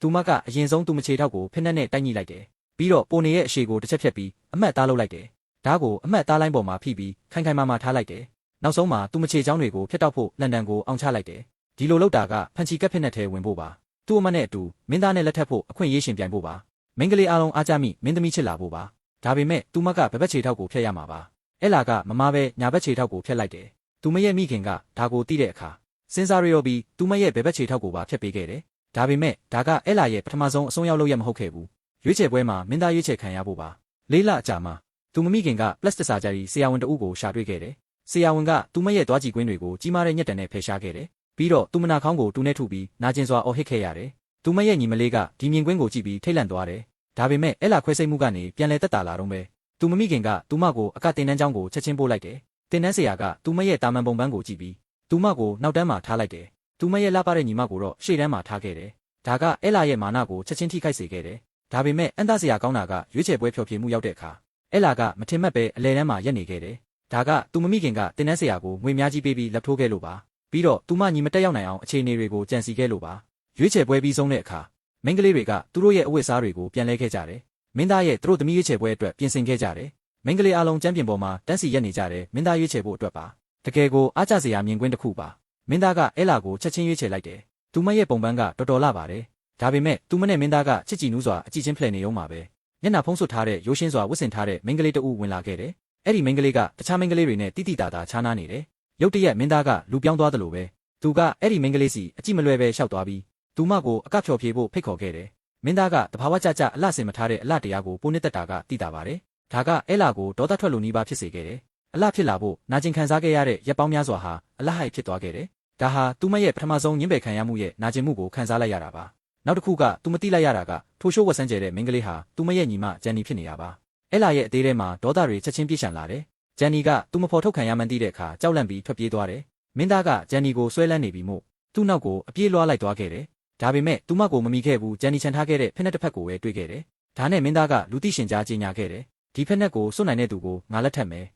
သူမကအရင်ဆုံးသူမချေထောက်ကိုဖိနက်နဲ့တိုက်ညှိလိုက်တယ်ပြီးတော့ပိုနေရဲ့အရှိကိုတစ်ချက်ဖြတ်ပြီးအမှတ်သားလုပ်လိုက်တယ်ဓာတ်ကိုအမှတ်သားလိုင်းပေါ်မှာဖိပြီးခိုင်ခိုင်မာမာထားလိုက်တယ်နောက်ဆုံးမှာသူမချေချောင်းတွေကိုဖျက်တောက်ဖို့လန်ဒန်ကိုအောင်ချလိုက်တယ်ဒီလိုလုပ်တာကဖန်ချီကက်ဖိနက်ထဲဝင်ဖို့ပါသူ့အမနဲ့အတူမင်းသားနဲ့လက်ထပ်ဖို့အခွင့်အရေးရှင်ပြိုင်ဖို့ပါမင်းကလေးအားလုံးအားကြမိမင်းသမီးချစ်လာဖို့ပါဒါပေမဲ့သူမကဘဘက်ချေထောက်ကိုဖျက်ရမှာပါအဲ့လာကမမားပဲညာဘက်ချေထောက်ကိုဖျက်လိုက်တယ်သူမရဲ့မိခင်ကဒါကိုသိတဲ့အခါစဉ်းစားရရောပြီးသူမရဲ့ဘဘက်ချေထောက်ကိုပါဖျက်ပေးခဲ့တယ် ဒါပေမဲ့ဒါကအဲ့လာရဲ့ပထမဆုံးအဆုံးရောက်လို့ရမဟုတ်ခဲ့ဘူးရွေးချယ်ပွဲမှာမင်းသားရွေးချယ်ခံရဖို့ပါလေးလအကြာမှာသူမမိခင်ကပလတ်စတစ်ဆာဂျာရီဆရာဝန်တဦးကိုရှာတွေ့ခဲ့တယ်ဆရာဝန်ကသူမရဲ့သွားကြည့်ကွင်းတွေကိုကြီးမားတဲ့ညက်တံနဲ့ဖယ်ရှားခဲ့တယ်ပြီးတော့သူမနာခေါင်းကိုတူနဲ့ထုပြီးနာကျင်စွာအော်ဟစ်ခဲ့ရတယ်သူမရဲ့ညီမလေးကဒီမြင်ကွင်းကိုကြည့်ပြီးထိတ်လန့်သွားတယ်ဒါပေမဲ့အဲ့လာခွဲစိတ်မှုကနေပြန်လဲတက်တာလာတော့ပဲသူမမိခင်ကသူမကိုအကတင်တန်းချောင်းကိုချက်ချင်းပို့လိုက်တယ်တင်တန်းဆရာကသူမရဲ့တာမန်ပုံပန်းကိုကြည့်ပြီးသူမကိုနောက်တန်းမှာထားလိုက်တယ် သူမရဲ့လှပတဲ့ညီမကိုတော့ရှေ့တန်းမှာထားခဲ့တယ်ဒါကအဲ့လာရဲ့မာနကိုချက်ချင်းထိခိုက်စေခဲ့တယ်ဒါပေမဲ့အန်သားဆရာကောင်းတာကရွေးချယ်ပွဲဖျော်ဖြေမှုရောက်တဲ့အခါအဲ့လာကမထင်မှတ်ပဲအလဲတန်းမှာရက်နေခဲ့တယ်ဒါကသူမမိခင်ကတင်တန်းဆရာကိုငွေများကြီးပေးပြီးလက်ထိုးခဲ့လို့ပါပြီးတော့သူမညီမတက်ရောက်နိုင်အောင်အခြေအနေတွေကိုကြံစီခဲ့လို့ပါရွေးချယ်ပွဲပြီးဆုံးတဲ့အခါမင်းကလေးတွေကသူတို့ရဲ့အဝတ်အစားတွေကိုပြန်လဲခဲ့ကြတယ်မင်းသားရဲ့သူတို့သမီးရွေးချယ်ပွဲအတွက်ပြင်ဆင်ခဲ့ကြတယ်မင်းကလေးအလုံးကျမ်းပြင်ပေါ်မှာတန်းစီရက်နေကြတယ်မင်းသားရွေးချယ်ဖို့အတွက်ပါတကယ်ကိုအားကျစရာမြင်ကွင်းတစ်ခုပါ မင်းသားကအဲ့လာကိုချက်ချင်းရွေးချယ်လိုက်တယ်သူမရဲ့ပုံပန်းကတော်တော်လာပါတယ်ဒါပေမဲ့သူမနဲ့မင်းသားကချစ်ကြည်နူးစွာအကြည့်ချင်းဖလှယ်နေအောင်ပါပဲမျက်နှာဖုံးဆွတ်ထားတဲ့ရိုးရှင်းစွာဝတ်ဆင်ထားတဲ့မိန်းကလေးတဦးဝင်လာခဲ့တယ်အဲ့ဒီမိန်းကလေးကတခြားမိန်းကလေးတွေနဲ့တိတိတာတာခြားနားနေတယ်ရုတ်တရက်မင်းသားကလူပြောင်းသွားတယ်လို့ပဲသူကအဲ့ဒီမိန်းကလေးစီအကြည့်မလွယ်ပဲရှောက်သွားပြီးသူမကိုအကဖြော်ဖြေဖို့ဖိတ်ခေါ်ခဲ့တယ်မင်းသားကတဘာဝကြကြအလှဆင်မထားတဲ့အလှတရားကိုပိုနှစ်သက်တာကသိတာပါတယ်ဒါကအဲ့လာကိုဒေါသထွက်လို့နီးပါဖြစ်စေခဲ့တယ်အလှဖြစ်လာဖို့နာကျင်ခံစားခဲ့ရတဲ့ရက်ပေါင်းများစွာဟာအလှဟိုက်ဖြစ်သွားခဲ့တယ် ဒါဟာသူမရဲ့ပထမဆုံးညှင်းပယ်ခံရမှုရဲ့နာကျင်မှုကိုခံစားလိုက်ရတာပါနောက်တစ်ခုကသူမသိလိုက်ရတာကထိုရှိုးဝက်ဆန်းကျဲတဲ့မိန်းကလေးဟာသူမရဲ့ညီမဂျန်နီဖြစ်နေတာပါအဲ့လာရဲ့အသေးထဲမှာဒေါသတွေချက်ချင်းပြည့်ရှံလာတယ်ဂျန်နီကသူမဖော်ထုတ်ခံရမှန်းသိတဲ့အခါကြောက်လန့်ပြီးထွက်ပြေးသွားတယ်မင်းသားကဂျန်နီကိုဆွဲလန်းနေပြီမို့သူ့နောက်ကိုအပြေးလွှားလိုက်သွားခဲ့တယ်ဒါပေမဲ့သူမကိုမမီခဲ့ဘူးဂျန်နီချန်ထားခဲ့တဲ့ဖက်နဲ့တစ်ဖက်ကိုပဲတွေ့ခဲ့တယ်ဒါနဲ့မင်းသားကလူသိရှင်ကြားကြီးညာခဲ့တယ်ဒီဖက်နဲ့ကိုစွန့်နိုင်တဲ့သူကိုငါလက်ထပ်မယ်